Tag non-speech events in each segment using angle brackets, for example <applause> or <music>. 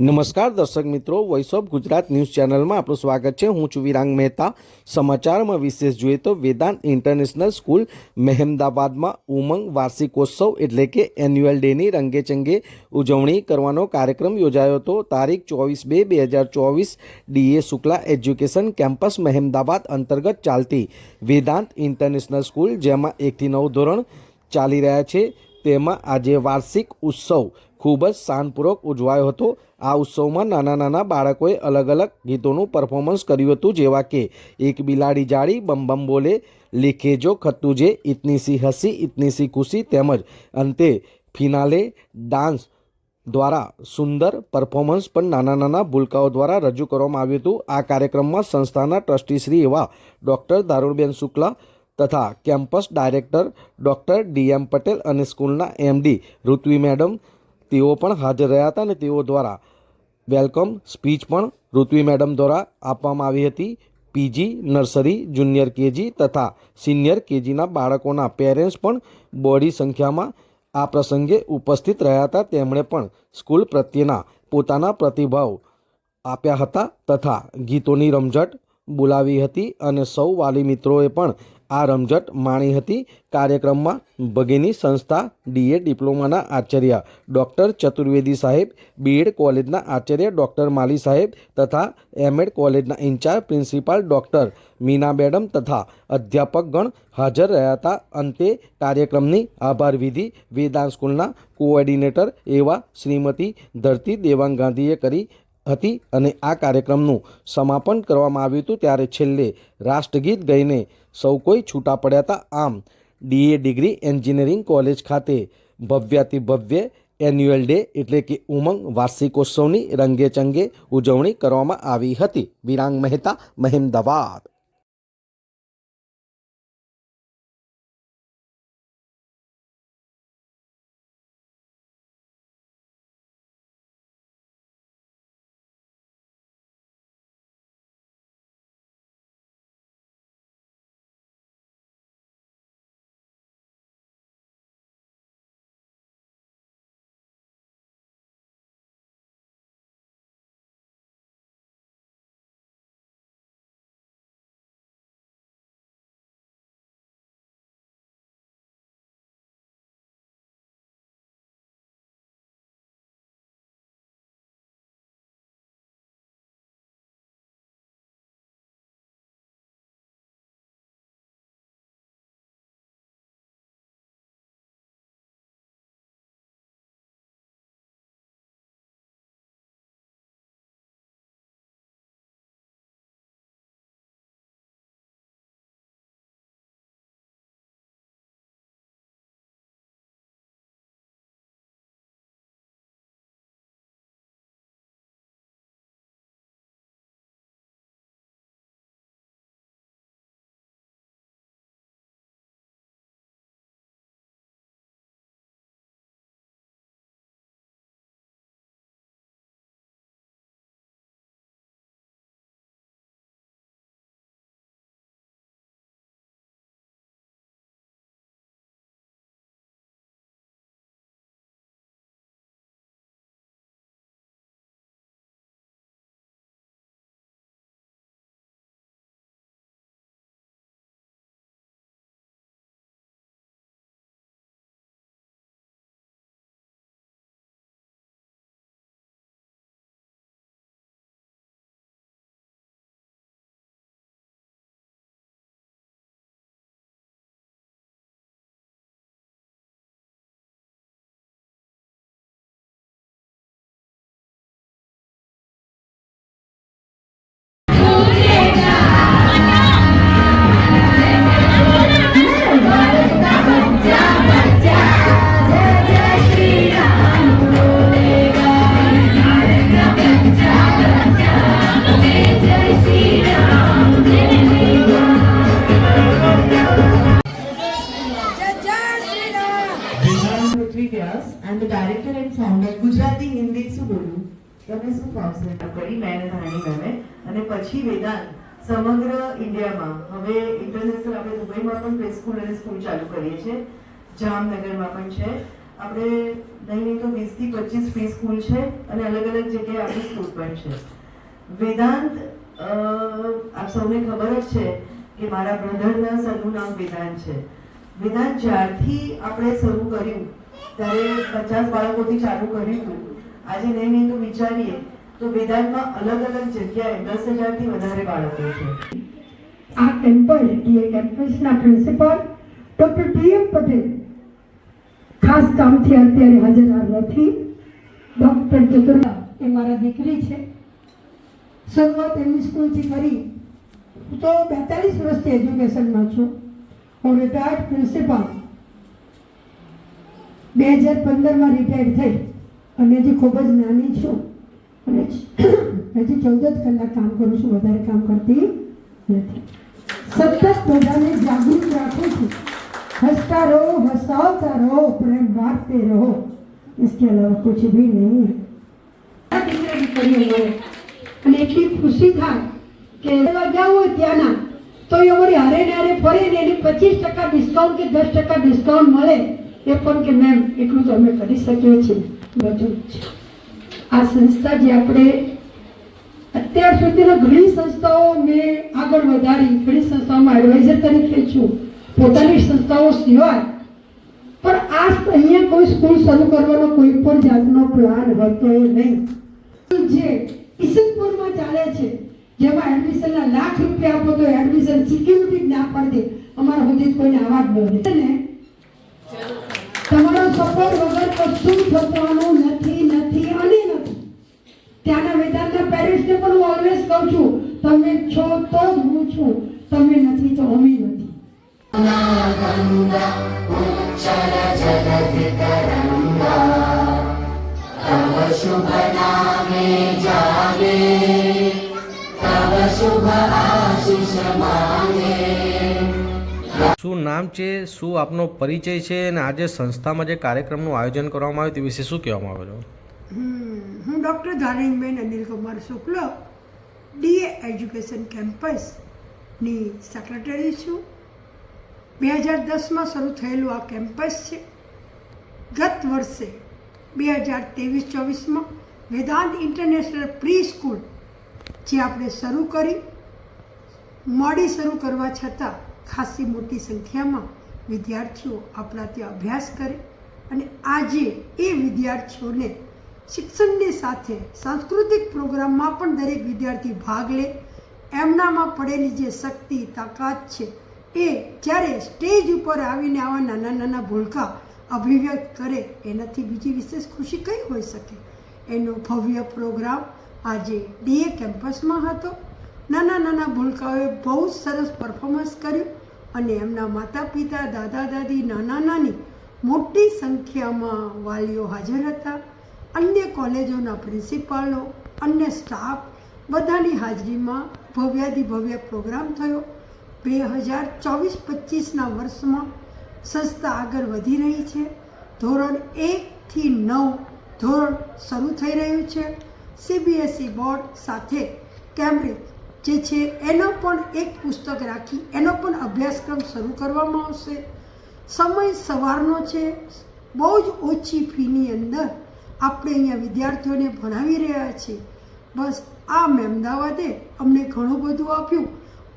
નમસ્કાર દર્શક મિત્રો વોઇસ ઓફ ગુજરાત ન્યૂઝ ચેનલમાં આપણું સ્વાગત છે. હું છું વિરાંગ મહેતા. સમાચારમાં વિશેષ જોઈએ તો વેદાંત ઇન્ટરનેશનલ સ્કૂલ મહેમદાબાદમાં ઉમંગ વાર્ષિકોત્સવ એટલે કે એન્યુઅલ ડેની રંગેચંગે ઉજવણી કરવાનો કાર્યક્રમ યોજાયો હતો. તારીખ ચોવીસ બે બે હજાર ચોવીસ DA Shukla education campus Mehmedabad અંતર્ગત ચાલતી વેદાંત ઇન્ટરનેશનલ સ્કૂલ, જેમાં એકથી નવ ધોરણ ચાલી રહ્યા છે. તેમાં આજે વાર્ષિક ઉત્સવ ખૂબ જ શાનપૂર્વક ઉજવાયો હતો. આ ઉત્સવમાં નાના નાના બાળકોએ અલગ અલગ ગીતોનું પરફોર્મન્સ કર્યું હતું, જેવા કે એક બિલાડી જાળી, બમ બમ બોલે, લીખે જો ખત્તું જે, ઇતની સી હસી, ઇતની સી ખુશી તેમજ અંતે ફિનાલે ડાન્સ દ્વારા સુંદર પરફોર્મન્સ પણ નાના નાના ભૂલકાઓ દ્વારા રજૂ કરવામાં આવ્યું હતું. આ કાર્યક્રમમાં સંસ્થાના ટ્રસ્ટીશ્રી એવા ડૉક્ટર દારૂણબેન શુક્લા તથા campus director doctor DM Patel અને સ્કૂલના એમડી ઋત્વી મેડમ તેઓ પણ હાજર રહ્યા હતા અને તેઓ દ્વારા વેલકમ સ્પીચ પણ ઋત્વી મેડમ દ્વારા આપવામાં આવી હતી. પીજી, નર્સરી, જુનિયર કેજી તથા સિનિયર કેજીના બાળકોના પેરેન્ટ્સ પણ બોડી સંખ્યામાં આ પ્રસંગે ઉપસ્થિત રહ્યા હતા. તેમણે પણ સ્કૂલ પ્રત્યેના પોતાના પ્રતિભાવ આપ્યા હતા તથા ગીતોની રમઝટ બોલાવી હતી અને સૌ વાલી મિત્રોએ પણ આ રમઝટ માણી હતી કાર્યક્રમમાં ભગીની સંસ્થા, ડીએ ડિપ્લોમાના આચાર્ય ડૉક્ટર ચતુર્વેદી સાહેબ, બીએડ કોલેજના આચાર્ય ડૉક્ટર માલી સાહેબ તથા એમએડ કોલેજના in charge principal doctor Meena madam તથા અધ્યાપકગણ હાજર રહ્યા હતા. અંતે કાર્યક્રમની આભાર વિધિ વેદાંત સ્કૂલના કોઓર્ડિનેટર એવા શ્રીમતી ધરતી દેવાંગ ગાંધીએ કરી હતી અને આ કાર્યક્રમનું સમાપન કરવામાં આવ્યું હતું ત્યારે છેલ્લે રાષ્ટ્રગીત ગઈને સૌ કોઈ છૂટા પડ્યા હતા. આમ ડીએ ડિગ્રી એન્જિનિયરિંગ કોલેજ ખાતે ભવ્યાતિ ભવ્ય એન્યુઅલ ડે એટલે કે ઉમંગ વાર્ષિકોત્સવની રંગે ચંગે ઉજવણી કરવામાં આવી હતી. વિરાંગ મહેતા, મહેમદાવાદ. બોલું તમે શું ફાવશે કરી? મેં અને ધાણી અને પછી વેદાંત, સમગ્ર ઇન્ડિયામાં. હવે ઇન્ટરનેશનલ આપણે દુબઈમાં પણ પ્લે સ્કૂલ અને સ્કૂલ ચાલુ કરીએ છીએ. જામનગરમાં પણ છે. આપણે નહીં તો વીસથી પચીસ પ્રી સ્કૂલ છે અને અલગ અલગ જગ્યાએ આપણી સ્કૂલ પણ છે. વેદાંત આપ સૌને ખબર જ છે કે મારા બ્રધરના સરનું નામ વેદાંત છે. વેદાંત જ્યારથી આપણે શરૂ કર્યું, ત્યારે પચાસ બાળકોથી ચાલુ કર્યું હતું. આજે નહીં નહીં તો વિચારીએ, તો વેદાંતમાં અલગ અલગ જગ્યાએ દસ હજારથી વધારે બાળકો છે. આ ટેમ્પલ ડીએ કેમ્પસના પ્રિન્સિપાલ ડોક્ટર ટીએમ પટેલ. ખાસ કામથી અત્યારે હાજર નથી ડોક્ટર ચતુર્લા એ મારા દીકરી છે. શરૂઆત એમની સ્કૂલથી કરી. હું તો બેતાલીસ વર્ષથી એજ્યુકેશનમાં છું. હું રિટાયર્ડ પ્રિન્સિપાલ બે હજાર પંદરમાં રિટાયર્ડ થઈ. અને હજી ખૂબ જ નાની છું અને <coughs> હજી ચૌદ જ કલાક કામ કરું છું વધારે કામ કરતી નથી સતત બધાને જાગૃત રાખું છું હસતા રહો હસાવતા રહો પ્રેમ बांटते रहो इसके अलावा कुछ भी नहीं है આ દીકરા દીકરીઓ મળે અને એટલી ખુશી થાય કે લેવા ગયા હોય ત્યાંના તો એ અમારી હારે ને હારે ફરે ને એને પચીસ ટકા ડિસ્કાઉન્ટ કે દસ ટકા ડિસ્કાઉન્ટ મળે એ પણ કે મેમ, એટલું તો અમે કરી શકીએ છીએ. બધું જ. આ સંસ્થા જે આપણે અત્યાર સુધીના ઘણી સંસ્થાઓ મેં આગળ વધારી, ઘણી સંસ્થાઓમાં એડવાઇઝર તરીકે છું. પોતાની સંસ્થાઓ સિવાય. પણ આ અહીંયા કોઈ સ્કૂલ શરૂ કરવાનો કોઈ પણ જાતનો પ્લાન હતો નહીં. જે ઈસનપુરમાં ચાલે છે, જેમાં એડમિશનના લાખ રૂપિયા આપો તો એડમિશન સિક્યુરિટી ના પડતી અમારા સુધી કોઈને આવા જ દે ને તમારો સપોર્ટ વગર કશું થવાનું નથી નથી અને નથી. ત્યાંના વેદાંતના પેરેન્ટ્સને પણ હું ઓલવેઝ કહું છું, તમે છો તો જ હું છું, તમે નથી તો અમે નથી. શું નામ છે, શું આપનો પરિચય છે અને આજે સંસ્થામાં જે કાર્યક્રમનું આયોજન કરવામાં આવ્યું તે વિશે શું કહેવામાં આવેલું છે? હું doctor Dharaniben Anilkumar Shukla DA education કેમ્પસની secretary છું. બે હજાર દસમાં શરૂ થયેલું આ કેમ્પસ છે. ગત વર્ષે બે હજાર ત્રેવીસ ચોવીસમાં વેદાંત ઇન્ટરનેશનલ પ્રી સ્કૂલ જે આપણે શરૂ કરી, મોડી શરૂ કરવા છતાં ખાસી મોટી સંખ્યામાં વિદ્યાર્થીઓ આપણા ત્યાં અભ્યાસ કરે અને આજે એ વિદ્યાર્થીઓને શિક્ષણની સાથે સાંસ્કૃતિક પ્રોગ્રામમાં પણ દરેક વિદ્યાર્થી ભાગ લે. એમનામાં પડેલી જે શક્તિ, તાકાત છે એ જ્યારે સ્ટેજ ઉપર આવીને આવા નાના નાના ભૂલકા અભિવ્યક્ત કરે, એનાથી બીજી વિશેષ ખુશી કઈ હોઈ શકે? એનો ભવ્ય પ્રોગ્રામ આજે ડીએ કેમ્પસમાં હતો. નાના નાના ભૂલકાઓએ બહુ સરસ પરફોર્મન્સ કર્યું અને એમના માતા પિતા દાદા, દાદી, નાના નાની મોટી સંખ્યામાં વાલીઓ હાજર હતા. અન્ય કોલેજોના પ્રિન્સિપાલો અન્ય સ્ટાફ બધાની હાજરીમાં ભવ્યાધિભવ્ય પ્રોગ્રામ થયો. બે હજાર ચોવીસ પચીસના વર્ષમાં સંસ્થા આગળ વધી રહી છે. ધોરણ એકથી નવ ધોરણ શરૂ થઈ રહ્યું છે. સીબીએસઈ બોર્ડ સાથે કેમ્બ્રિજ જે છે, એનો પણ એક પુસ્તક રાખી, એનો પણ અભ્યાસક્રમ શરૂ કરવામાં આવશે. સમય સવારનો છે. બહુ જ ઓછી ફીની અંદર આપણે અહીંયા વિદ્યાર્થીઓને ભણાવી રહ્યા છીએ. બસ આ મહેમદાવાદે અમને ઘણું બધું આપ્યું.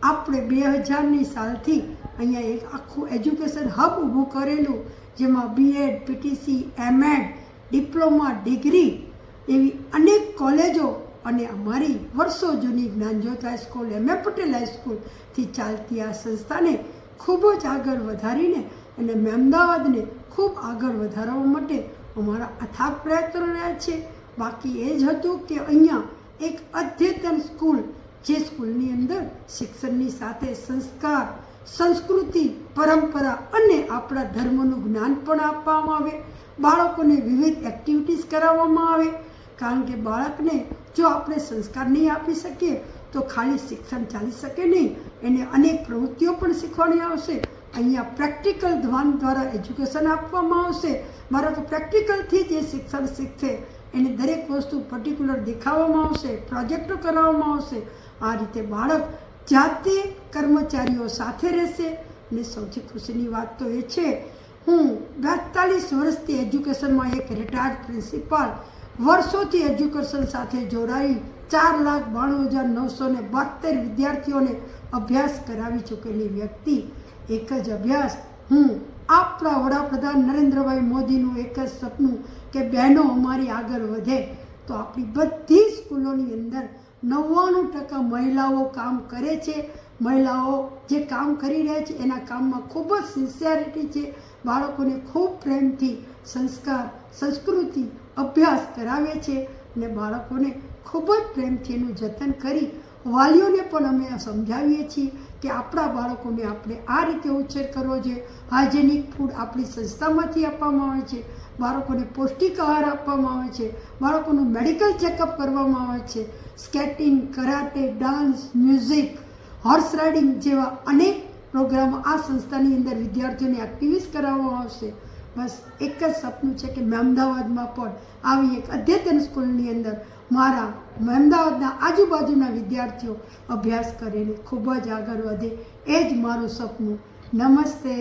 આપણે બે હજારની સાલથી અહીંયા એક આખું એજ્યુકેશન હબ ઊભું કરેલું, જેમાં BEd PTC MEd diploma, degree એવી અનેક કોલેજો અને અમારી વર્ષો જૂની જ્ઞાનજ્યોત હાઈસ્કૂલ એમ. એ. પટેલ હાઈસ્કૂલથી ચાલતી આ સંસ્થાને ખૂબ જ આગળ વધારીને અને અમદાવાદને ખૂબ આગળ વધારવા માટે અમારા અથાગ પ્રયત્નો રહ્યા છે. બાકી એ જ હતું કે અહીંયા એક અદ્યતન સ્કૂલ, જે સ્કૂલની અંદર શિક્ષણની સાથે સંસ્કાર, સંસ્કૃતિ, પરંપરા અને આપણા ધર્મનું જ્ઞાન પણ આપવામાં આવે. બાળકોને વિવિધ એક્ટિવિટીઝ કરાવવામાં આવે. કારણ કે બાળકને જો આપણે સંસ્કાર નહીં આપી શકીએ, તો ખાલી શિક્ષણ ચાલી શકે નહીં. એને અનેક પ્રવૃત્તિઓ પણ શીખવાની આવશે. અહીંયા પ્રેક્ટિકલ ધ્વાન દ્વારા એજ્યુકેશન આપવામાં આવશે. બાળકો પ્રેક્ટિકલથી જે શિક્ષણ શીખશે. એને દરેક વસ્તુ પર્ટિક્યુલર દેખાવામાં આવશે, પ્રોજેક્ટો કરાવવામાં આવશે. આ રીતે બાળક જાતે કર્મચારીઓ સાથે રહેશે. અને સૌથી ખુશીની વાત તો એ છે, હું બેતાલીસ વર્ષથી એજ્યુકેશનમાં એક રિટાયર્ડ પ્રિન્સિપાલ વર્ષોથી એજ્યુકેશન સાથે જોડાઈ ચાર લાખ બાણું હજાર નવસો ને બોતેર વિદ્યાર્થીઓને અભ્યાસ કરાવી ચૂકેલી વ્યક્તિ. એક જ અભ્યાસ. હું આપણા વડાપ્રધાન નરેન્દ્રભાઈ મોદીનું એક જ સપનું કે બહેનો અમારી આગળ વધે. તો આપણી બધી સ્કૂલોની અંદર નવ્વાણું ટકા મહિલાઓ કામ કરે છે. મહિલાઓ જે કામ કરી રહ્યા છે, એના કામમાં ખૂબ જ સિન્સિયરિટી છે. બાળકોને ખૂબ પ્રેમથી સંસ્કાર, સંસ્કૃતિ અભ્યાસ કરાવે છે અને બાળકોને ખૂબ જ પ્રેમથી એનું જતન કરી વાલીઓને પણ અમે સમજાવીએ છીએ કે આપણા બાળકોને આપણે આ રીતે ઉછેર કરવો જોઈએ. હાઇજેનિક ફૂડ આપણી સંસ્થામાંથી આપવામાં આવે છે. બાળકોને પૌષ્ટિક આહાર આપવામાં આવે છે. બાળકોનું મેડિકલ ચેકઅપ કરવામાં આવે છે. Skating, karate, dance, music, horse riding જેવા અનેક પ્રોગ્રામો આ સંસ્થાની અંદર વિદ્યાર્થીઓને એક્ટિવિસ કરાવવામાં આવશે. બસ એક જ સપનું છે કે મેં અમદાવાદમાં પણ આવી એક અદ્યતન સ્કૂલની અંદર મારા અમદાવાદના આજુબાજુના વિદ્યાર્થીઓ અભ્યાસ કરીને ખૂબ જ આગળ વધે. એ જ મારું સપનું. નમસ્તે.